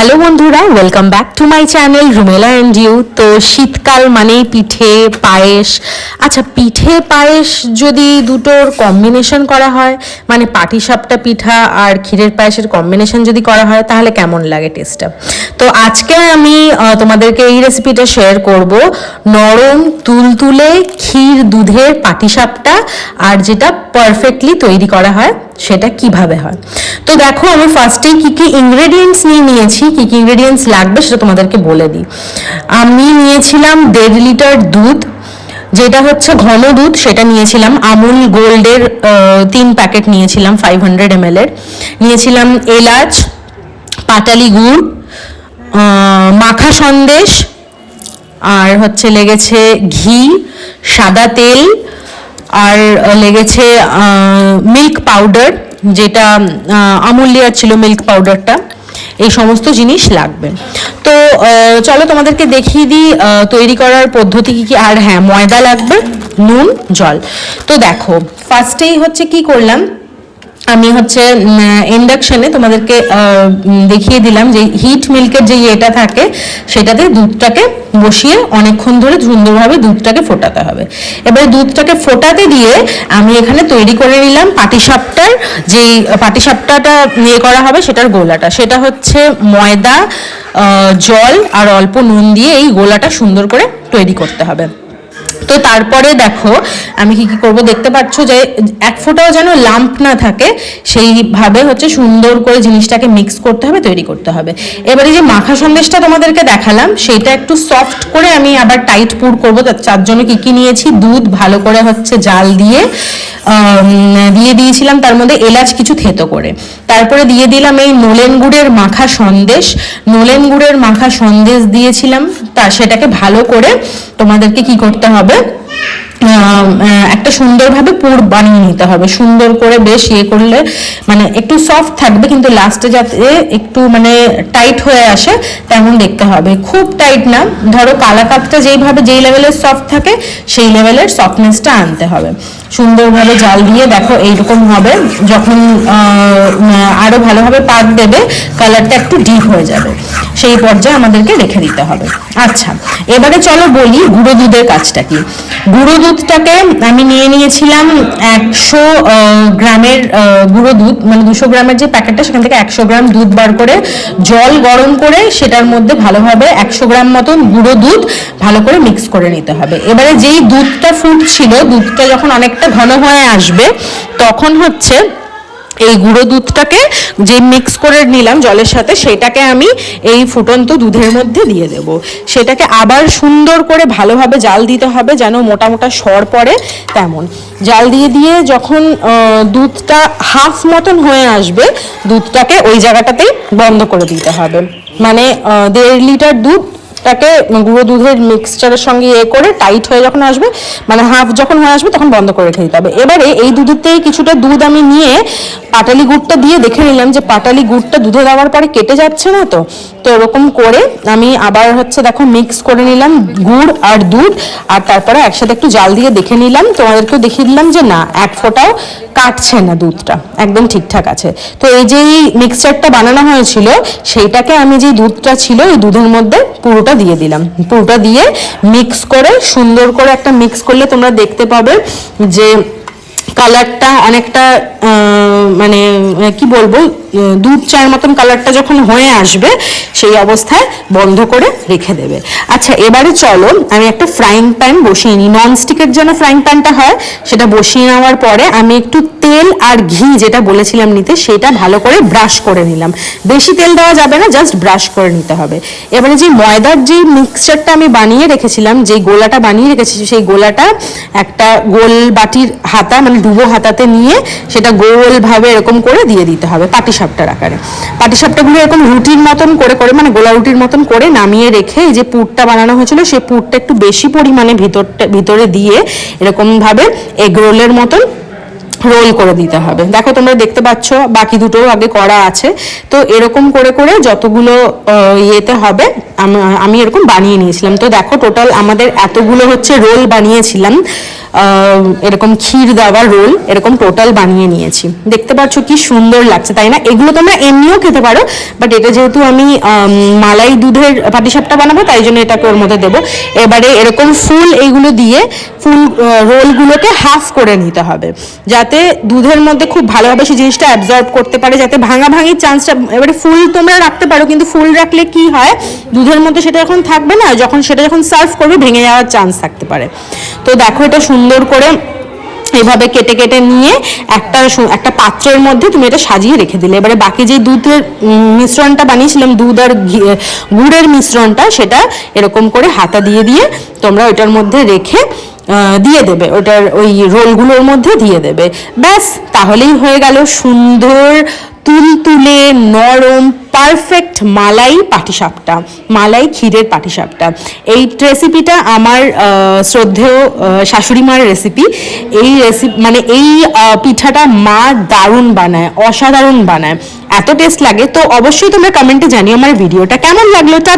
Hello বন্ধুরা welcome back to my channel Rumela and you তো শীতকাল মানেই পিঠে, পায়েস। আচ্ছা পিঠে, পায়েস যদি দুটোর কম্বিনেশন করা হয় মানে পাটিসাপটা পিঠা আর ক্ষীরের পায়েসের কম্বিনেশন যদি করা হয়, তাহলে কেমন লাগে টেস্টটা তো আজকে আমি তোমাদেরকে এই রেসিপিটা শেয়ার করব নরম, তুলতুলে ক্ষীর দুধের পাটিসাপটা আর যেটা পারফেক্টলি তৈরি করা হয়। সেটা কীভাবে হয়? তো দেখো, আমি ফার্স্টেই কি কি ইনগ্রেডিয়েন্টস নিয়ে নিয়েছি, কি কি ইনগ্রেডিয়েন্টস লাগবে সেটা তোমাদেরকে বলে দিই। আমি নিয়েছিলাম দেড় লিটার দুধ, যেটা হচ্ছে ঘন দুধ, সেটা নিয়েছিলাম। আমুল গোল্ডের তিন প্যাকেট নিয়েছিলাম ফাইভ হান্ড্রেড এম এর। নিয়েছিলাম এলাচ, পাটালি গুড় মাখা সন্দেশ, আর হচ্ছে লেগেছে ঘি, সাদা তেল আর লেগেছে মিল্ক পাউডার যেটা আমুলিয়ার ছিল মিল্ক পাউডারটা এই সমস্ত জিনিস লাগবে। তো চলো তোমাদেরকে দেখিয়ে দিই তৈরি করার পদ্ধতি কী কী। আর হ্যাঁ ময়দা লাগবে, নুন, জল। তো দেখো ফার্স্টেই হচ্ছে কি করলাম? আমি হচ্ছে ইন্ডাকশনে তোমাদেরকে দেখিয়ে দিলাম যে হিট মিল্কের যে ইয়েটা থাকে, সেটাতে দুধটাকে বসিয়ে অনেকক্ষণ ধরে সুন্দরভাবে দুধটাকে ফোটাতে হবে। এবারে দুধটাকে ফোটাতে দিয়ে আমি এখানে তৈরি করে নিলাম পাটিসাপটার যেই, পাটিসাপটাটা নিয়ে করা হবে, সেটার গোলাটা। সেটা হচ্ছে ময়দা জল আর অল্প নুন দিয়ে এই গোলাটা সুন্দর করে তৈরি করতে হবে। তো তারপরে দেখো, আমি কি কি করব, দেখতে পাচ্ছ যে এক ফোঁটাও যেন লাম্প না থাকে, সেইভাবে হচ্ছে সুন্দর করে জিনিসটাকে মিক্স করতে হবে, তৈরি করতে হবে। এবারে যে মাখা সন্দেশটা তোমাদেরকে দেখালাম, সেটা একটু সফট করে আমি আবার টাইট পুর করব, তার- জন্য কি কি নিয়েছি? দুধ ভালো করে হচ্ছে জাল দিয়ে। দিয়ে দিয়েছিলাম, তার মধ্যে এলাচ কিছু থেতো করে। তারপরে দিয়ে দিলাম এই নোলেন গুড়ের মাখা সন্দেশ। নোলেন গুড়ের মাখা সন্দেশ দিয়েছিলাম, তা সেটাকে ভালো করে তোমাদেরকে কি করতে হবে? একটা সুন্দরভাবে পুর বানিয়ে নিতে হবে। সুন্দর করে বেশ ইয়ে করলে মানে একটু সফট থাকবে কিন্তু লাস্টে যাতে একটু মানে টাইট হয়ে আসে তেমন দেখতে হবে। খুব টাইট না। ধরো কালাকাতটা যেইভাবে যেই লেভেলের সফট থাকে সেই লেভেলের সফটনেসটা আনতে হবে। সুন্দরভাবে জাল দিয়ে দেখো এইরকম হবে। যখন আহ, আরও ভালোভাবে পাক দেবে কালারটা একটু ডিপ হয়ে যাবে। সেই পর্যায়ে আমাদেরকে রেখে দিতে হবে। আচ্ছা এবারে চলো বলি গুঁড়ো দুধের কাজটা কি? গুঁড়ো দুধটাকে আমি নিয়ে নিয়েছিলাম একশো গ্রামের গুঁড়ো দুধ মানে দুশো গ্রামের যে প্যাকেটটা, সেখান থেকে একশো গ্রাম দুধ বার করে জল গরম করে সেটার মধ্যে ভালোভাবে একশো গ্রাম মতন গুঁড়ো দুধ ভালো করে মিক্স করে নিতে হবে। এবারে যেই দুধটা ফুটছিল দুধটা যখন অনেকটা ঘন হয়ে আসবে, তখন হচ্ছে এই গুঁড়ো দুধটাকে যে মিক্স করে নিলাম জলের সাথে, সেটাকে আমি এই ফুটন্ত দুধের মধ্যে দিয়ে দেব। সেটাকে আবার সুন্দর করে ভালোভাবে জাল দিতে হবে যেন মোটা মোটা সর পড়ে তেমন। জাল দিয়ে দিয়ে যখন দুধটা হাফ মতন হয়ে আসবে, দুধটাকে ওই জায়গাটাতেই বন্ধ করে দিতে হবে। মানে দেড় লিটার দুধ টাকে গুঁড়ো দুধের মিক্সচারের সঙ্গে ইয়ে করে টাইট হয়ে যখন আসবে মানে হাফ যখন হয়ে আসবে তখন বন্ধ করে রেখে দিতে হবে। এবারে এই দুধেতেই কিছুটা দুধ আমি নিয়ে পাটালি গুড়টা দিয়ে দেখে নিলাম যে পাটালি গুড়টা দুধে দেওয়ার পরে কেটে যাচ্ছে না তো। তো এরকম করে আমি আবার হচ্ছে দেখো মিক্স করে নিলাম গুড় আর দুধ আর তারপরে একসাথে একটু জাল দিয়ে দেখে নিলাম। তোমাদেরকেও দেখিয়ে দিলাম যে না, এক ফোঁটাও কাটছে না দুধটা, একদম ঠিকঠাক আছে। তো এই যে মিক্সচারটা বানানো হয়েছিল, সেইটাকে আমি যে দুধটা ছিল, এই দুধের মধ্যে পুরোটা দিয়ে দিলাম। পুরোটা দিয়ে মিক্স করে, সুন্দর করে একটা মিক্স করলে তোমরা দেখতে পাবে যে কালারটা অনেকটা মানে কি বলব? দুধ চায়ের মতন কালারটা যখন হয়ে আসবে, সেই অবস্থায় বন্ধ করে রেখে দেবে। আচ্ছা এবারে চলো, আমি একটা ফ্রাইং প্যান বসিয়ে নিই। নন স্টিকের জন্য ফ্রাইং প্যানটা হয়, সেটা বসিয়ে নেওয়ার পরে আমি একটু তেল আর ঘি যেটা বলেছিলাম নিতে, সেটা ভালো করে ব্রাশ করে নিলাম। বেশি তেল দেওয়া যাবে না জাস্ট ব্রাশ করে নিতে হবে। এবারে যে ময়দার যে মিক্সচারটা আমি বানিয়ে রেখেছিলাম যে গোলাটা বানিয়ে রেখেছি, সেই গোলাটা একটা গোল বাটির হাতা মানে ডুবো হাতাতে নিয়ে, সেটা গোলভাবে এরকম করে দিয়ে দিতে হবে। পাটিসাপটার আকারে। পাটিসাপটাগুলো এরকম রুটির মতন করে করে মানে গোলা রুটির মতন করে নামিয়ে রেখে এই যে পুরটা বানানো হয়েছিল সেই পুরটা একটু বেশি পরিমাণে ভিতরটা, ভিতরে দিয়ে এরকমভাবে এগ রোলের মতন রোল করে দিতে হবে। দেখো তোমরা দেখতে পাচ্ছ, বাকি দুটোও আগে করা আছে। তো এরকম করে করে যতগুলো ইয়েতে হবে আম- এরকম বানিয়ে নিয়েছিলাম। তো দেখো টোটাল আমাদের এতগুলো হচ্ছে রোল বানিয়েছিলাম। এরকম ক্ষীর দেওয়া রোল এরকম টোটাল বানিয়ে নিয়েছি। দেখতে পাচ্ছ কি সুন্দর লাগছে, তাই না? এগুলো তোমরা এমনিও খেতে পারো বাট এটা যেহেতু আমি মালাই দুধের পাটিসাপটা বানাবো, তাই জন্য এটাকে ওর মধ্যে দেবো। এবারে এরকম ফুল এইগুলো দিয়ে, ফুল রোলগুলোকে হাফ করে নিতে হবে। যাতে দুধের মধ্যে খুব ভালোভাবে সেই জিনিসটা অ্যাবজর্ব করতে পারে, যাতে ভাঙা ভাঙির চান্সটা এবারে ফুল তোমরা রাখতে পারো, কিন্তু ফুল রাখলে কি হয়? দুধের মধ্যে সেটা যখন থাকবে না, যখন সেটা যখন সার্ভ করবে, ভেঙে যাওয়ার চান্স থাকতে পারে। তো দেখো এটা সুন্দর করে এভাবে কেটে কেটে নিয়ে একটা একটা পাত্রের মধ্যে তুমি এটা সাজিয়ে রেখে দিলে। এবারে বাকি যে দুধের মিশ্রণটা বানিয়েছিলাম, দুধ আর গুড়ের মিশ্রণটা, সেটা এরকম করে হাতা দিয়ে দিয়ে তোমরা ওইটার মধ্যে রেখে দিয়ে দেবে। ওটার ওই রোলগুলোর মধ্যে দিয়ে দেবে। ব্যাস, তাহলেই হয়ে গেল সুন্দর তুলতুলে নরম পারফেক্ট মালাই পাটিসাপটা, মালাই ক্ষীরের পাটিসাপটা। এই রেসিপিটা আমার শ্রদ্ধেয় শাশুড়ি মার রেসিপি এই রেসিপি মানে এই পিঠাটা মা দারুণ বানায়, অসাধারণ বানায়। এত টেস্ট লাগে, তো অবশ্যই তোমরা কমেন্টে জানিও আমার ভিডিওটা কেমন লাগল। টা